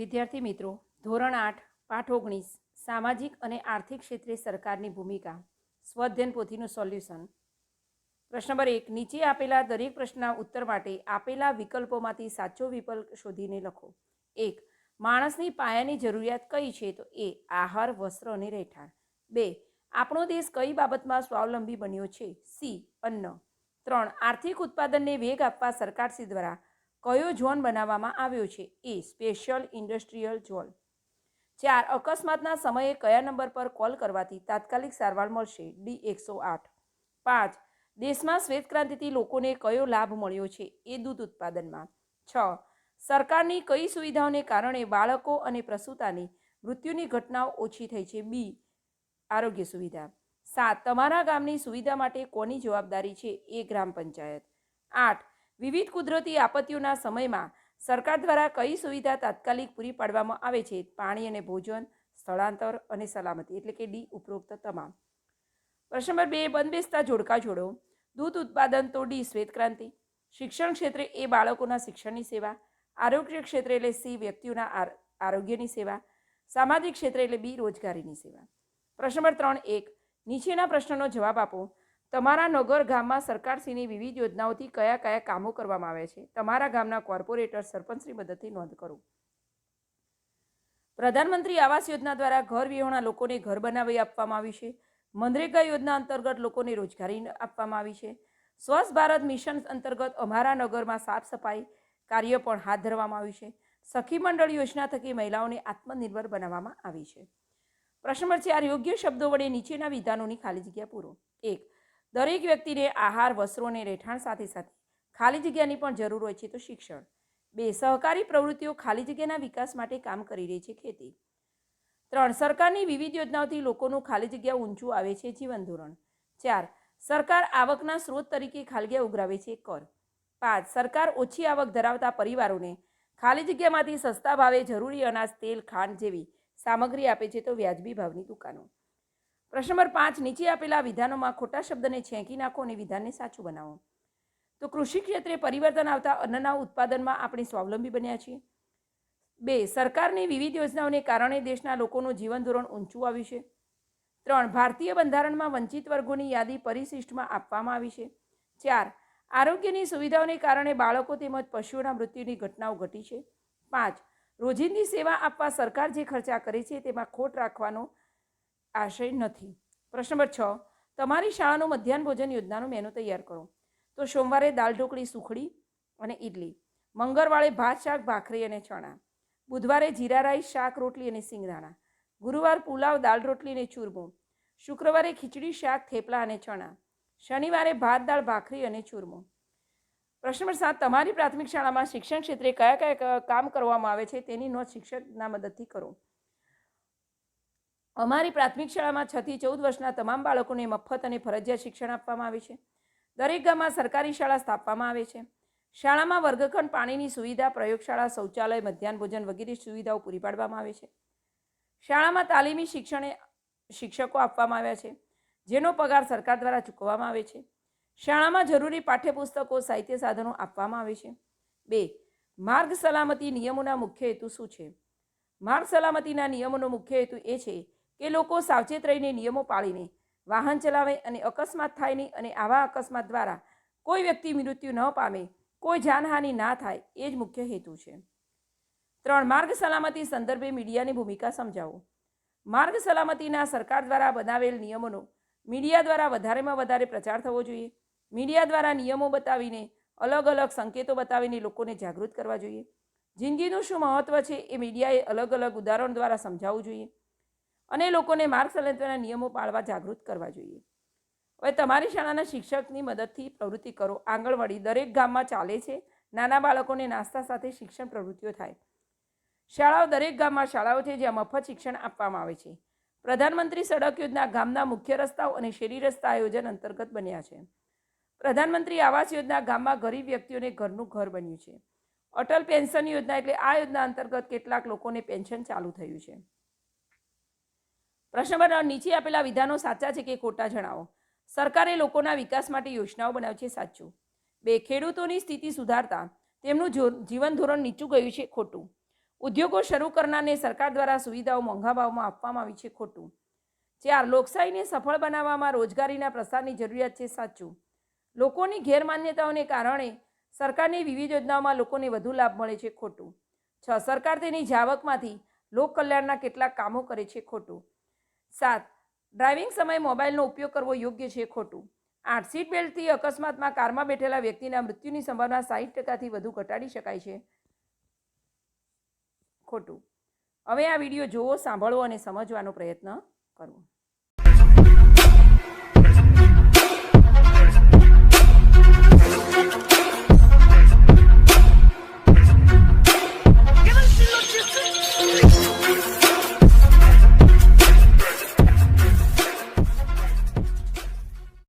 વિદ્યાર્થી મિત્રો, ધોરણ આઠ, પાઠ ઓગણીસ, સામાજિક અને આર્થિક ક્ષેત્રે સરકારની ભૂમિકા, સ્વધ્યન પોથીનું સોલ્યુશન. પ્રશ્ન નંબર એક, નીચે આપેલા દરેક પ્રશ્નના ઉત્તર માટે આપેલા વિકલ્પોમાંથી સાચો વિકલ્પ શોધીને લખો. એક, માણસની પાયાની જરૂરિયાત કઈ છે? તો એ, આહાર, વસ્ત્ર અને રહેઠાણ. બે, આપણો દેશ કઈ બાબતમાં સ્વાવલંબી બન્યો છે? સી, અન્ન. ત્રણ, આર્થિક ઉત્પાદનને વેગ આપવા સરકારશ્રી દ્વારા કયો ઝોન બનાવવામાં આવ્યો છે? એ સ્પેશિયલ ઇન્ડસ્ટ્રીયલ ઝોન. ચાર, અકસ્માતના સમયે કયા નંબર પર કોલ કરવાથી તાત્કાલિક સારવાર મળશે? ડી, એકસો આઠ. પાંચ, દેશમાં શ્વેતક્રાંતિથી લોકોને કયો લાભ મળ્યો છે? એ દૂધ ઉત્પાદનમાં. છ, સરકારની કઈ સુવિધાઓને કારણે બાળકો અને પ્રસૂતાની મૃત્યુની ઘટનાઓ ઓછી થઈ છે? બી, આરોગ્ય સુવિધા. સાત, તમારા ગામની સુવિધા માટે કોની જવાબદારી છે? એ ગ્રામ પંચાયત. આઠ વિવિધ કુદરતી આપત્તિઓના સમયમાં સરકાર દ્વારા કઈ સુવિધા તાત્કાલિક પૂરી પાડવામાં આવે છે? પાણી અને ભોજન, સ્થળાંતર અને સલામતી, એટલે કે ડી ઉપરોક્ત તમામ. પ્રશ્ન નંબર બે, બંધબેસતા જોડકા જોડો. દૂધ ઉત્પાદન તો ડી શ્વેતક્રાંતિ શિક્ષણ ક્ષેત્રે એ બાળકોના શિક્ષણની સેવા. આરોગ્ય ક્ષેત્રે એટલે સી, વ્યક્તિઓના આરોગ્યની સેવા. સામાજિક ક્ષેત્રે એટલે બી, રોજગારીની સેવા. પ્રશ્ન નંબર ત્રણ, એક. નીચેના પ્રશ્નનો જવાબ આપો. તમારા નગર ગામમાં સરકારશ્રીની વિવિધ યોજનાઓથી કયા કયા કામો કરવામાં આવે છે? તમારા ગામના કોર્પોરેટર સરપંચની મદદથી નોંધ કરો. પ્રધાનમંત્રી આવાસ યોજના દ્વારા ઘર વિહોણા લોકોને ઘર બનાવી આપવામાં આવ્યું છે. મનરેગા યોજના અંતર્ગત લોકોને રોજગારી આપવામાં આવી છે. સ્વચ્છ ભારત મિશન અંતર્ગત અમારા નગરમાં સાફ સફાઈ કાર્ય પણ હાથ ધરવામાં આવ્યું છે. સખી મંડળ યોજના થકી મહિલાઓને આત્મનિર્ભર બનાવવામાં આવી છે. પ્રશ્ન નંબર ચાર, યોગ્ય શબ્દો વડે નીચેના વિધાનોની ખાલી જગ્યા પૂરો. એક દરેક વ્યક્તિને આહાર, વસ્ત્રો અને રહેઠાણ સાથે સાથે ખાલી જગ્યાની પણ જરૂર હોય છે તો શિક્ષણ. બે, સહકારી પ્રવૃત્તિઓ ખાલી જગ્યાના વિકાસ માટે કામ કરી રહી છે ખેતી. ત્રણ, સરકારની વિવિધ યોજનાઓથી લોકોનું ખાલી જગ્યા ઊંચું આવે છે જીવન ધોરણ. ચાર, સરકાર આવકના સ્ત્રોત તરીકે ખાલી ઉઘરાવે છે કર. પાંચ, સરકાર ઓછી આવક ધરાવતા પરિવારોને ખાલી જગ્યામાંથી સસ્તા ભાવે જરૂરી અનાજ, તેલ, ખાંડ જેવી સામગ્રી આપે છે તો વ્યાજબી ભાવની દુકાનો. પ્રશ્ન નંબર પાંચ, નીચે આપેલા વિધાનોમાં ખોટા શબ્દને છેંકી નાખો અને વિધાનને સાચું બનાવો. તો કૃષિ ક્ષેત્રે પરિવર્તન આવતા અન્નના ઉત્પાદનમાં આપણે સ્વાવલંબી બન્યા છીએ. બે, સરકારની વિવિધ યોજનાઓને કારણે દેશના લોકોનું જીવન ધોરણ ઊંચું આવ્યું છે. ત્રણ, ભારતીય બંધારણમાં વંચિત વર્ગોની યાદી પરિશિષ્ટમાં આપવામાં આવી છે. ચાર, આરોગ્યની સુવિધાઓને કારણે બાળકો તેમજ પશુઓના મૃત્યુની ઘટનાઓ ઘટી છે. પાંચ, રોજિંદી સેવા આપવા સરકાર જે ખર્ચા કરે છે તેમાં ખોટ રાખવાનો આશય નથી. પ્રશ્ન નંબર છ. તમારી શાળાનું મધ્યાહન ભોજન યોજનાનું મેનુ તૈયાર કરો. તો સોમવારે દાળ ઢોકળી સુખડી અને ઇડલી મંગળવારે ભાત, શાક, ભાખરી અને ચણા. બુધવારે જીરા રાઈસ, શાક, રોટલી અને સિંગદાણા. ગુરુવાર પુલાવ, દાળ રોટલી અને ચૂરમો. શુક્રવારે ખીચડી, શાક, થેપલા અને ચણા. શનિવારે ભાત, દાળ, ભાખરી અને ચૂરમો. પ્રશ્ન નંબર સાત. તમારી પ્રાથમિક શાળામાં શિક્ષણ ક્ષેત્રે કયા કયા કામ કરવામાં આવે છે તેની નોંધ શિક્ષકના મદદથી કરો. અમારી પ્રાથમિક શાળામાં છથી ચૌદ વર્ષના તમામ બાળકોને મફત અને ફરજિયાત શિક્ષણ આપવામાં આવે છે. દરેક ગામમાં સરકારી શાળા સ્થાપવામાં આવે છે. શાળામાં વર્ગખંડ પાણીની સુવિધા, પ્રયોગશાળા, શૌચાલય, મધ્યાહન ભોજન વગેરે સુવિધાઓ પૂરી પાડવામાં આવે છે. શાળામાં તાલીમી શિક્ષણે શિક્ષકો આપવામાં આવ્યા છે, જેનો પગાર સરકાર દ્વારા ચૂકવવામાં આવે છે. શાળામાં જરૂરી પાઠ્યપુસ્તકો, સાહિત્ય સાધનો આપવામાં આવે છે. બે, માર્ગ સલામતી નિયમોના મુખ્ય હેતુ શું છે? માર્ગ સલામતીના નિયમોનો મુખ્ય હેતુ એ છે કે લોકો સાવચેત રહીને નિયમો પાળીને વાહન ચલાવે અને અકસ્માત થાય નહીં અને આવા અકસ્માત દ્વારા કોઈ વ્યક્તિ મૃત્યુ ન પામે, કોઈ જાનહાનિ ના થાય, એ જ મુખ્ય હેતુ છે. ત્રણ, માર્ગ સલામતી સંદર્ભે મીડિયાની ભૂમિકા સમજાવો. માર્ગ સલામતીના સરકાર દ્વારા બનાવેલ નિયમોનો મીડિયા દ્વારા વધારેમાં વધારે પ્રચાર થવો જોઈએ. મીડિયા દ્વારા નિયમો બતાવીને અલગ અલગ સંકેતો બતાવીને લોકોને જાગૃત કરવા જોઈએ. જિંદગીનું શું મહત્ત્વ છે એ મીડિયાએ અલગ અલગ ઉદાહરણ દ્વારા સમજાવવું જોઈએ. અને લોકોને માર્ગ સલામતીના નિયમો પાળવા જાગૃત કરવા જોઈએ. હવે તમારી શાળાના શિક્ષકની મદદથી પ્રવૃત્તિ કરો. આંગણવાડી દરેક ગામમાં ચાલે છે. નાના બાળકોને નાસ્તા સાથે શિક્ષણ પ્રવૃત્તિઓ થાય. શાળાઓ દરેક ગામમાં શાળાઓ છે જ્યાં મફત શિક્ષણ આપવામાં આવે છે. પ્રધાનમંત્રી સડક યોજના ગામના મુખ્ય રસ્તાઓ અને શેરી રસ્તા આયોજન અંતર્ગત બન્યા છે. પ્રધાનમંત્રી આવાસ યોજના ગામમાં ગરીબ વ્યક્તિઓને ઘરનું ઘર બન્યું છે. અટલ પેન્શન યોજના એટલે આ યોજના અંતર્ગત કેટલાક લોકોને પેન્શન ચાલુ થયું છે. પ્રશ્ન નંબર નીચે આપેલા વિધાનો સાચા છે કે ખોટા જણાવો? સરકારે લોકોના વિકાસ માટે યોજનાઓ બનાવી છે સાચું. બે, ખેડૂતોની સ્થિતિ સુધારતા. તેમનું જીવન ધોરણ નીચું ગયું છે ખોટું. ઉદ્યોગો શરૂ કરનારને સરકાર દ્વારા સુવિધાઓ મોંઘા ભાવમાં આપવામાં આવી છે ખોટું. ચાર, લોકશાહીને સફળ બનાવવામાં રોજગારીના પ્રસારની જરૂરિયાત છે સાચું. લોકોની ગેરમાન્યતાઓને કારણે સરકારની વિવિધ યોજનાઓમાં લોકોને વધુ લાભ મળે છે ખોટું. છ, સરકાર તેની જાવકમાંથી લોક કલ્યાણના કેટલાક કામો કરે છે ખોટું. સાત. ડ્રાઇવિંગ સમયે મોબાઈલનો ઉપયોગ કરવો યોગ્ય છે ખોટું. આઠ સીટ બેલ્ટથી અકસ્માતમાં કારમાં બેઠેલા વ્યક્તિના મૃત્યુની સંભાવના સાહીઠ ટકાથી વધુ ઘટાડી શકાય છે. ખોટું. હવે આ વીડિયો જોવો સાંભળવો અને સમજવાનો પ્રયત્ન કરવો.